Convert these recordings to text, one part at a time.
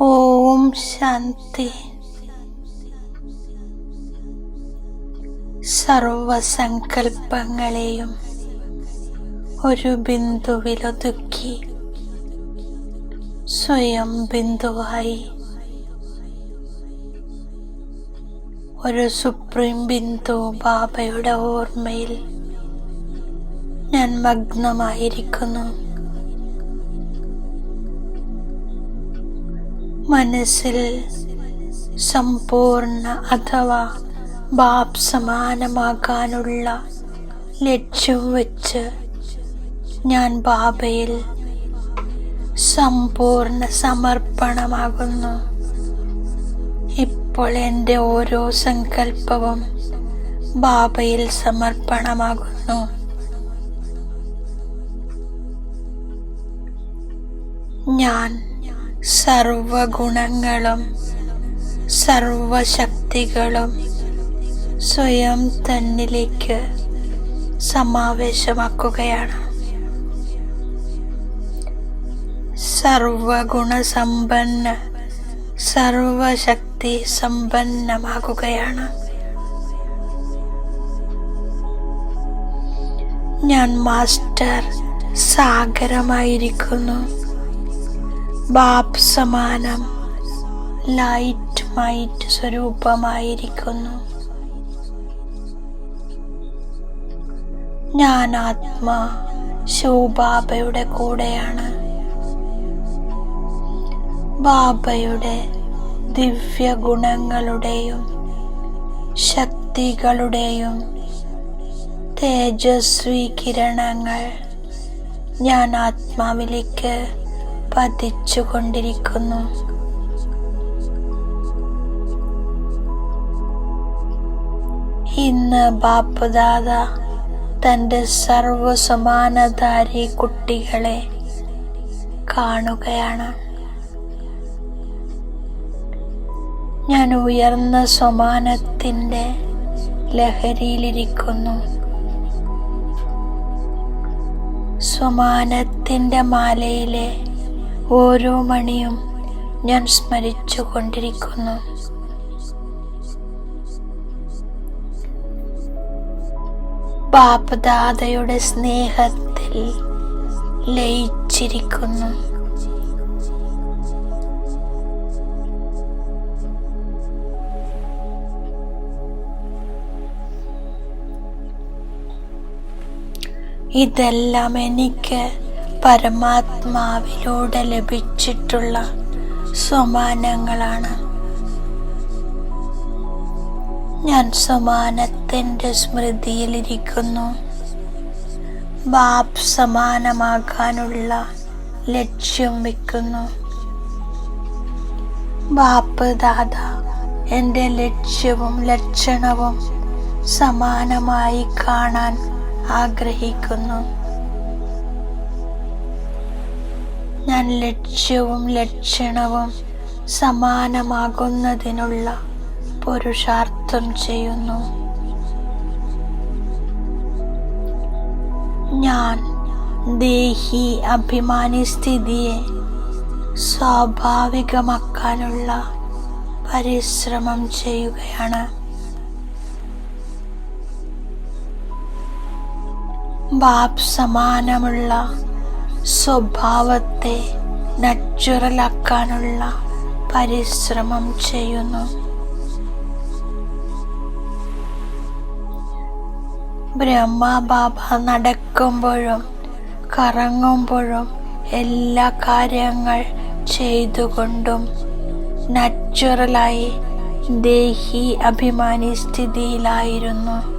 ഓം ശാന്തി. സർവസങ്കൽപ്പങ്ങളെയും ഒരു ബിന്ദുവിലൊതുക്കി സ്വയം ബിന്ദുവായി. ഒരു സുപ്രീം ബിന്ദു ബാബയുടെ ഓർമ്മയിൽ ഞാൻ മഗ്നമായിരിക്കുന്നു. മനസ്സിൽ സമ്പൂർണ അഥവാ ബാബ് സമാനമാകാനുള്ള ലക്ഷ്യം വെച്ച് ഞാൻ ബാബയിൽ സമ്പൂർണ സമർപ്പണമാകുന്നു. ഇപ്പോൾ എന്റെ ഓരോ സങ്കല്പവും ബാബയിൽ സമർപ്പണമാകുന്നു. ഞാൻ സർവഗുണങ്ങളും സർവശക്തികളും സ്വയം തന്നിലേക്ക് സമാവേശമാക്കുകയാണ്. സർവഗുണസമ്പന്ന സർവശക്തി സമ്പന്നമാകുകയാണ് ഞാൻ മാസ്റ്റർ സാഗരമായിരിക്കുന്നു. ബാബ് സമാനം ലൈറ്റ് മൈറ്റ് സ്വരൂപമായിരിക്കുന്നു. ഞാൻ ആത്മാ കൂടെയാണ്. ബാബയുടെ ദിവ്യ ഗുണങ്ങളുടെയും ശക്തികളുടെയും തേജസ്വി കിരണങ്ങൾ ഞാൻ ആത്മാവിലേക്ക് പതിച്ചുകൊണ്ടിരിക്കുന്നു. ഇന്ന് ബാപ്പുദാദ തന്റെ സർവസമാനധാരി കുട്ടികളെ കാണുകയാണ്. ഞാൻ ഉയർന്ന സമാനത്തിന്റെ ലഹരിയിലിരിക്കുന്നു. സമാനത്തിന്റെ മാലയിലെ ഓരോ മണിയും ഞാൻ സ്മരിച്ചു കൊണ്ടിരിക്കുന്നു പാപദാതയുടെ സ്നേഹത്തിൽ ലയിച്ചിരിക്കുന്നു. ഇതെല്ലാം എനിക്ക് പരമാത്മാവിലൂടെ ലഭിച്ചിട്ടുള്ള സമാനങ്ങളാണ് ഞാൻ സമാനത്തിന്റെ സ്മൃതിയിലിരിക്കുന്നു. ബാപ് സമാനമാകാനുള്ള ലക്ഷ്യം വെക്കുന്നു. ബാപ്പ് ദാദ എന്റെ ലക്ഷ്യവും ലക്ഷണവും സമാനമായി കാണാൻ ആഗ്രഹിക്കുന്നു. ലക്ഷ്യവും ലക്ഷണവും സമാനമാകുന്നതിനുള്ള പുരുഷാർത്ഥം ചെയ്യുന്നു. ഞാൻ ദേഹി അഭിമാനി സ്ഥിതിയെ സ്വാഭാവികമാക്കാനുള്ള പരിശ്രമം ചെയ്യുകയാണ്. ബാപ് സമാനമുള്ള സ്വഭാവത്തെ നച്ചുറലാക്കാനുള്ള പരിശ്രമം ചെയ്യുന്നു. ബ്രഹ്മബാബ നടക്കുമ്പോഴും കറങ്ങുമ്പോഴും എല്ലാ കാര്യങ്ങൾ ചെയ്തുകൊണ്ടും നാച്ചുറലായി ദേഹി അഭിമാനി സ്ഥിതിയിലായിരുന്നു.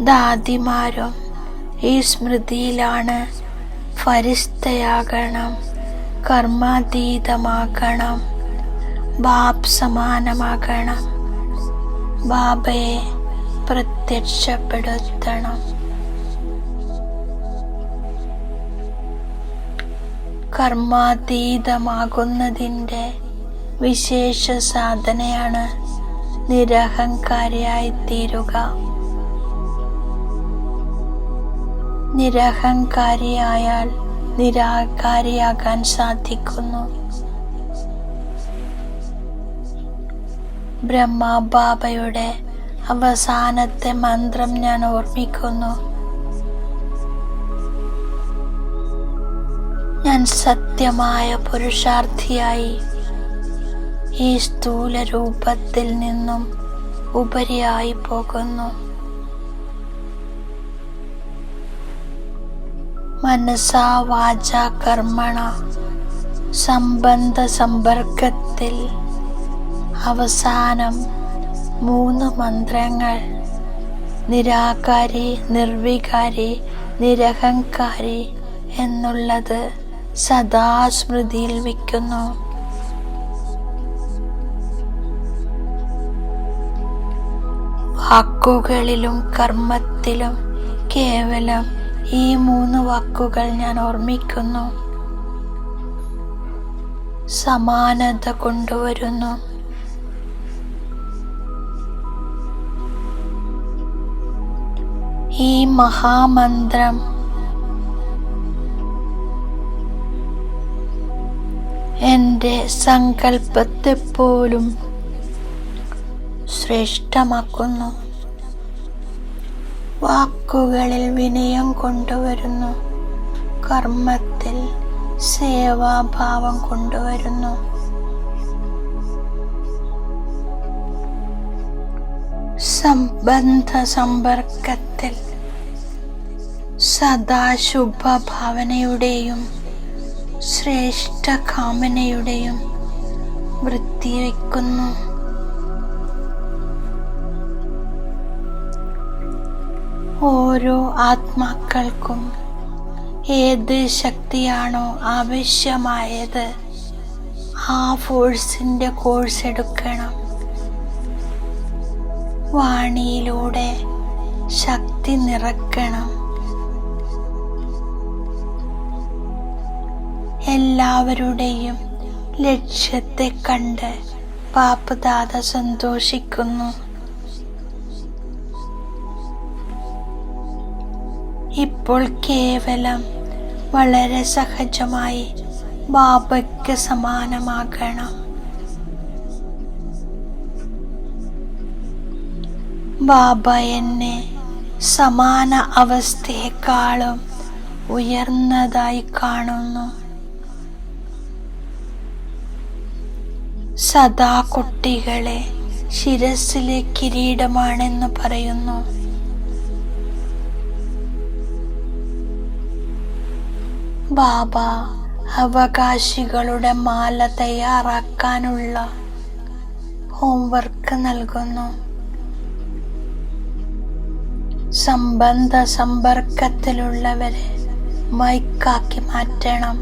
ദാദിമാരും ഈ സ്മൃതിയിലാണ് ഫരിസ്തയാകണം കർമാതീതമാകണം ബാബ് സമാനമാകണം ബാബയെ പ്രത്യക്ഷപ്പെടുത്തണം. കർമാതീതമാകുന്നതിന്റെ വിശേഷ സാധനയാണ് നിരഹങ്കാരിയായി തീരുക നിരഹങ്കാരിയായാൽ നിരാകാരിയാകാൻ സാധിക്കുന്നു. ബ്രഹ്മബാബയുടെ അവസാനത്തെ മന്ത്രം ഞാൻ ഓർമ്മിക്കുന്നു. ഞാൻ സത്യമായ പുരുഷാർത്ഥിയായി ഈ സ്ഥൂല രൂപത്തിൽ നിന്നും ഉപരിയായി പോകുന്നു. മനസാ വാച കർമ്മണ. സംബന്ധ സമ്പർക്കത്തിൽ അവസാനം മൂന്ന് മന്ത്രങ്ങൾ. നിരാകാരി നിർവികാരി നിരഹങ്കാരി എന്നുള്ളത് സദാ സ്മൃതിയിൽ വയ്ക്കുന്നു. വാക്കുകളിലും കർമ്മത്തിലും കേവലം ഈ മൂന്ന് വാക്കുകൾ ഞാൻ ഓർമ്മിക്കുന്നു. സമാനത കൊണ്ടുവരുന്നു. ഈ മഹാമന്ത്രം എന്റെ സങ്കല്പത്തെ പോലും ശ്രേഷ്ഠമാക്കുന്നു. വാക്കുകളിൽ വിനയം കൊണ്ടുവരുന്നു. കർമ്മത്തിൽ സേവാഭാവം കൊണ്ടുവരുന്നു. സംബന്ധ സമ്പർക്കത്തിൽ സദാ ശുഭഭാവനയുടെയും ശ്രേഷ്ഠ കാമനയുടെയും വൃത്തി ഓരോ ആത്മാക്കൾക്കും ഏത് ശക്തിയാണോ ആവശ്യമായത് ആ ഫോഴ്സിന്റെ കോഴ്സ് എടുക്കണം. വാണിയിലൂടെ ശക്തി നിറക്കണം. എല്ലാവരുടെയും ലക്ഷ്യത്തെ കണ്ട് പാപ്പുദാത സന്തോഷിക്കുന്നു. ഇപ്പോൾ കേവലം വളരെ സഹജമായി ബാബയ്ക്ക് സമാനമാകണം. ബാബ എന്നെ സമാന അവസ്ഥയെക്കാളും ഉയർന്നതായി കാണുന്നു. സദാ കുട്ടികളെ ശിരസിലെ കിരീടമാണെന്ന് പറയുന്നു. ബാബ അവകാശികളുടെ മാല തയ്യാറാക്കാനുള്ള ഹോംവർക്ക് നൽകുന്നു. സംബന്ധ സമ്പർക്കത്തിലുള്ളവരെ മൈക്കാക്കി മാറ്റണം.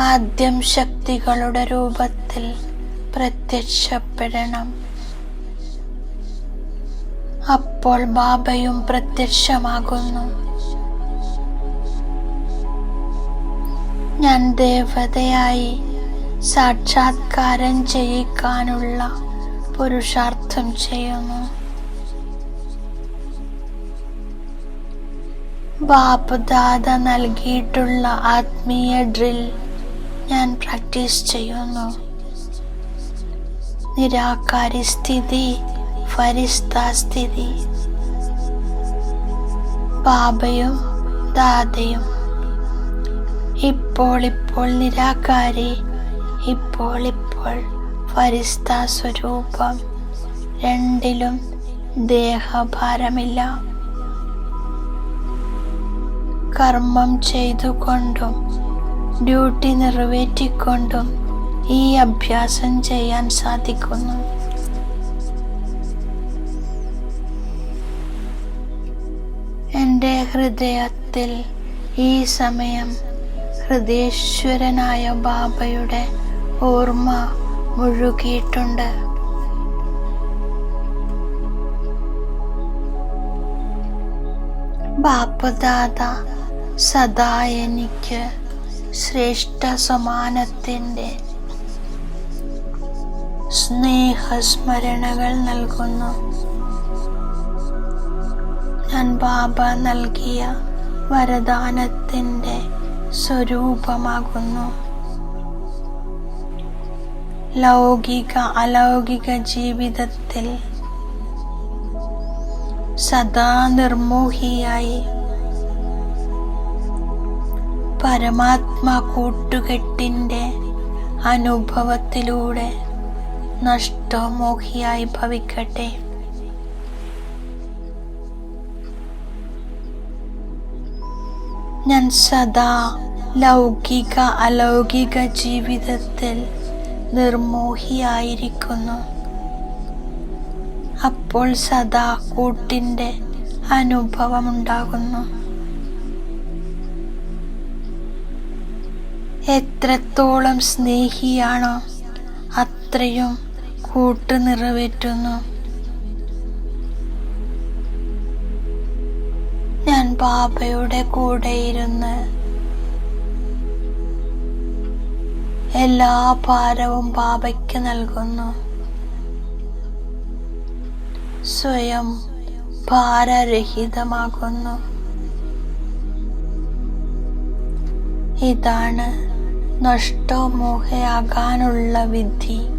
ആദ്യം ശക്തികളുടെ രൂപത്തിൽ പ്രത്യക്ഷപ്പെടണം. അപ്പോൾ ബാബയും പ്രത്യക്ഷമാകുന്നു. ഞാൻ ദേവതയായി സാക്ഷാത്കാരം ചെയ്യിക്കാനുള്ള പുരുഷാർത്ഥം ചെയ്യുന്നു. ബാപ്പുദാദ നൽകിയിട്ടുള്ള ആത്മീയ ഡ്രിൽ ഞാൻ പ്രാക്ടീസ് ചെയ്യുന്നു. നിരാകാരി സ്ഥിതി ഫരിസ്ത സ്ഥിതി ബാബയും ദാദയും ഇപ്പോൾ ഇപ്പോൾ നിരാകാരി ഇപ്പോൾ ഇപ്പോൾ പരിസ്ഥാ സ്വരൂപം. രണ്ടിലും ദേഹഭാരമില്ല. കർമ്മം ചെയ്തുകൊണ്ടും ഡ്യൂട്ടി നിറവേറ്റിക്കൊണ്ടും ഈ അഭ്യാസം ചെയ്യാൻ സാധിക്കുന്നു. എന്റെ ഹൃദയത്തിൽ ഈ സമയം ഹൃദയേശ്വരനായ ബാബയുടെ ഓർമ്മ മുഴുകിയിട്ടുണ്ട്. ബാപ്പദാദ സദാ എനിക്ക് ശ്രേഷ്ഠ സമാനത്തിന്റെ സ്നേഹസ്മരണകൾ നൽകുന്നു. ബാബ നൽകിയ വരദാനത്തിന്റെ സ്വരൂപമാകുന്നു. ലൗകിക അലൗകിക ജീവിതത്തിൽ സദാ നിർമോഹിയായി പരമാത്മാ കൂട്ടുകെട്ടിന്റെ അനുഭവത്തിലൂടെ നഷ്ടമോഹിയായി ഭവിക്കട്ടെ. ഞാൻ സദാ ലൗകിക അലൗകിക ജീവിതത്തിൽ നിർമോഹിയായിരിക്കുന്നു. അപ്പോൾ സദാ കൂട്ടിന്റെ അനുഭവമുണ്ടാകുന്നു. എത്രത്തോളം സ്നേഹിയാണോ അത്രയും കൂട്ട് നിറവേറ്റുന്നു ബാബയുടെ കൂടെ ഇരുന്ന് എല്ലാ ഭാരവും ബാബയ്ക്ക് നൽകുന്നു. സ്വയം ഭാരരഹിതമാകുന്നു. ഇതാണ് നഷ്ടമോഹയാകാനുള്ള വിധി.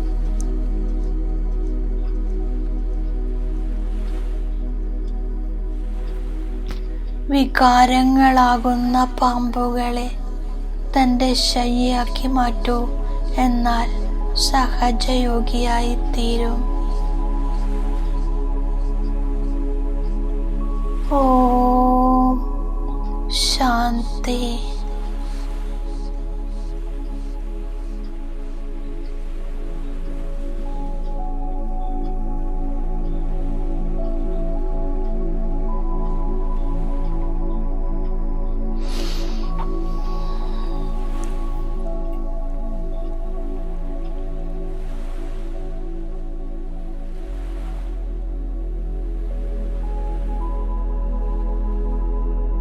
വികാരങ്ങളാകുന്ന പാമ്പുകളെ തന്റെ ശയ്യാക്കി മാറ്റൂ എന്നാൽ സഹജയോഗിയായി തീരും ഓ ശാന്തി.